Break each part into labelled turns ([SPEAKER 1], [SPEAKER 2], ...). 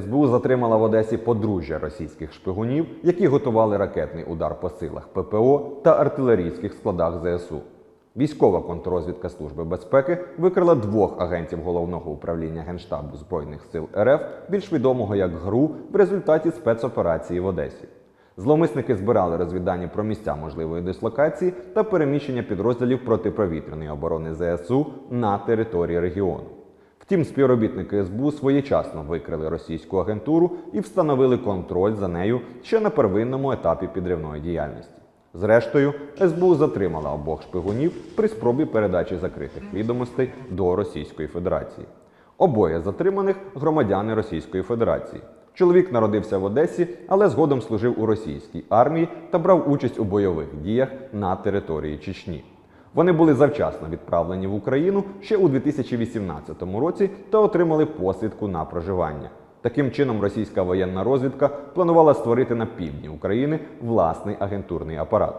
[SPEAKER 1] СБУ затримала в Одесі подружжя російських шпигунів, які готували ракетний удар по силах ППО та артилерійських складах ЗСУ. Військова контррозвідка Служби безпеки викрила двох агентів головного управління Генштабу Збройних сил РФ, більш відомого як ГРУ, в результаті спецоперації в Одесі. Зловмисники збирали розвіддані про місця можливої дислокації та переміщення підрозділів протиповітряної оборони ЗСУ на території регіону. Втім, співробітники СБУ своєчасно викрили російську агентуру і встановили контроль за нею ще на первинному етапі підривної діяльності. Зрештою, СБУ затримала обох шпигунів при спробі передачі закритих відомостей до Російської Федерації. Обоє затриманих громадяни Російської Федерації. Чоловік народився в Одесі, але згодом служив у російській армії та брав участь у бойових діях на території Чечні. Вони були завчасно відправлені в Україну ще у 2018 році та отримали посвідку на проживання. Таким чином, російська воєнна розвідка планувала створити на півдні України власний агентурний апарат.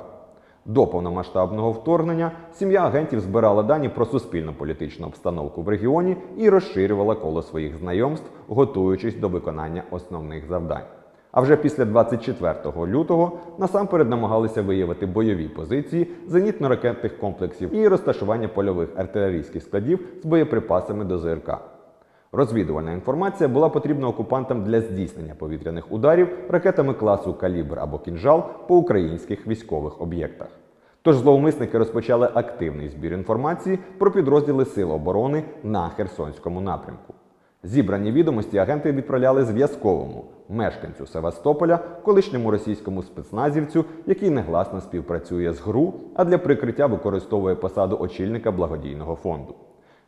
[SPEAKER 1] До повномасштабного вторгнення сім'я агентів збирала дані про суспільно-політичну обстановку в регіоні і розширювала коло своїх знайомств, готуючись до виконання основних завдань. А вже після 24 лютого насамперед намагалися виявити бойові позиції зенітно-ракетних комплексів і розташування польових артилерійських складів з боєприпасами до ЗРК. Розвідувальна інформація була потрібна окупантам для здійснення повітряних ударів ракетами класу Калібр або Кінжал по українських військових об'єктах. Тож зловмисники розпочали активний збір інформації про підрозділи Сил оборони на Херсонському напрямку. Зібрані відомості агенти відправляли зв'язковому мешканцю Севастополя, колишньому російському спецназівцю, який негласно співпрацює з ГРУ, а для прикриття використовує посаду очільника благодійного фонду.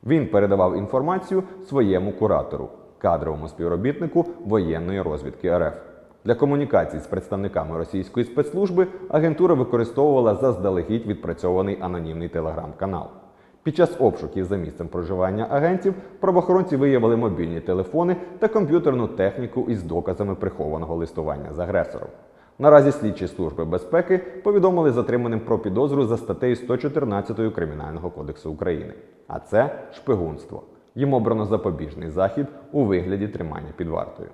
[SPEAKER 1] Він передавав інформацію своєму куратору, кадровому співробітнику воєнної розвідки РФ. Для комунікацій з представниками російської спецслужби агентура використовувала заздалегідь відпрацьований анонімний телеграм-канал. Під час обшуків за місцем проживання агентів правоохоронці виявили мобільні телефони та комп'ютерну техніку із доказами прихованого листування з агресором. Наразі слідчі служби безпеки повідомили затриманим про підозру за статтею 114 Кримінального кодексу України. А це шпигунство. Їм обрано запобіжний захід у вигляді тримання під вартою.